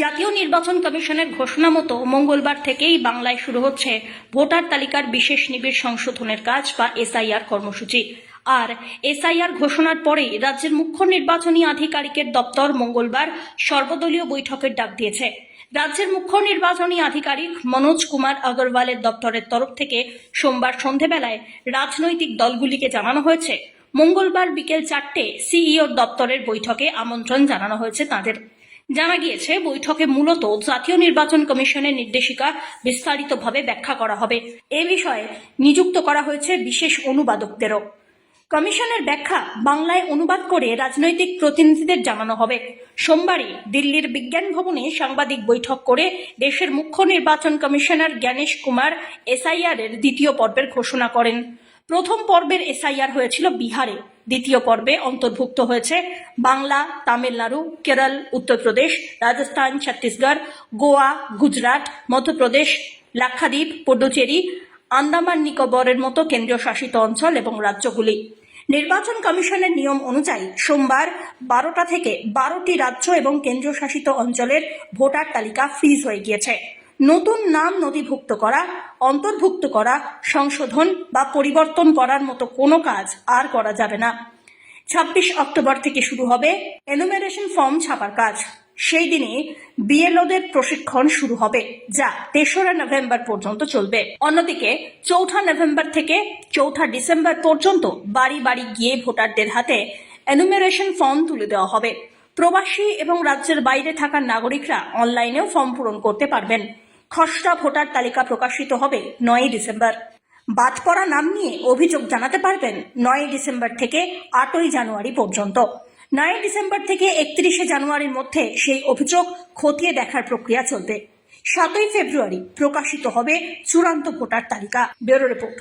জাতীয় নির্বাচন কমিশনের ঘোষণা মতো মঙ্গলবার থেকেই বাংলায় শুরু হচ্ছে ভোটার তালিকার বিশেষ নিবিড় সংশোধনের কাজ বা এসআইআর কর্মসূচি। আর এসআইআর ঘোষণার পরেই রাজ্যের মুখ্য নির্বাচনী আধিকারিকের দপ্তর মঙ্গলবার সর্বদলীয় বৈঠকের ডাক দিয়েছে। রাজ্যের মুখ্য নির্বাচনী আধিকারিক মনোজ কুমার আগরওয়ালের দপ্তরের তরফ থেকে সোমবার সন্ধেবেলায় রাজনৈতিক দলগুলিকে জানানো হয়েছে। মঙ্গলবার বিকেল চারটে সিইওর দপ্তরের বৈঠকে আমন্ত্রণ জানানো হয়েছে তাদের। জানা গিয়েছে, বৈঠকে মূলত জাতীয় নির্বাচন কমিশনের নির্দেশিকা বিস্তারিতভাবে ব্যাখ্যা করা হবে। এ বিষয়ে নিযুক্ত করা হয়েছে বিশেষ অনুবাদকদেরও। কমিশনের ব্যাখ্যা, বাংলায় অনুবাদ করে রাজনৈতিক প্রতিনিধিদের জানানো হবে। সোমবারই দিল্লির বিজ্ঞান ভবনে সাংবাদিক বৈঠক করে দেশের মুখ্য নির্বাচন কমিশনার জ্ঞানেশ কুমার এসআইআর এর দ্বিতীয় পর্বের ঘোষণা করেন। প্রথম পর্বের এসআইআর হয়েছিল বিহারে। দ্বিতীয় পর্বে অন্তর্ভুক্ত হয়েছে বাংলা, তামিলনাড়ু, কেরল, উত্তরপ্রদেশ, রাজস্থান, ছত্তিশগড়, গোয়া, গুজরাট, মধ্যপ্রদেশ, লাক্ষাদ্বীপ, পুডুচেরি, আন্দামান নিকোবরের মতো কেন্দ্রীয় শাসিত অঞ্চল এবং রাজ্যগুলি। নির্বাচন কমিশনের নিয়ম অনুযায়ী সোমবার বারোটা থেকে বারোটি রাজ্য এবং কেন্দ্রীয় শাসিত অঞ্চলের ভোটার তালিকা ফ্রিজ হয়ে গিয়েছে। নতুন নাম নথিভুক্ত করা অন্তর্ভুক্ত করা, সংশোধন বা পরিবর্তন করার মতো কোনো কাজ আর করা যাবে না। ছাব্বিশ অক্টোবর থেকে শুরু হবে এনুমেরেশন ফর্ম ছাপার কাজ। সেই দিনে বিএলওদের প্রশিক্ষণ শুরু হবে, যা তেসরা নভেম্বর পর্যন্ত চলবে। অন্যদিকে চৌঠা নভেম্বর থেকে চৌঠা ডিসেম্বর পর্যন্ত বাড়ি বাড়ি গিয়ে ভোটারদের হাতে এনুমেরেশন ফর্ম তুলে দেওয়া হবে। প্রবাসী এবং রাজ্যের বাইরে থাকা নাগরিকরা অনলাইনেও ফর্ম পূরণ করতে পারবেন। খসড়া ভোটার তালিকা প্রকাশিত হবে নয়ই ডিসেম্বর। বাদ পড়া নাম নিয়ে অভিযোগ জানাতে পারবেন নয় ডিসেম্বর থেকে আটই জানুয়ারি পর্যন্ত। নয় ডিসেম্বর থেকে একত্রিশে জানুয়ারির মধ্যে সেই অভিযোগ খতিয়ে দেখার প্রক্রিয়া চলবে। সাতই ফেব্রুয়ারি প্রকাশিত হবে চূড়ান্ত ভোটার তালিকা। Bureau report.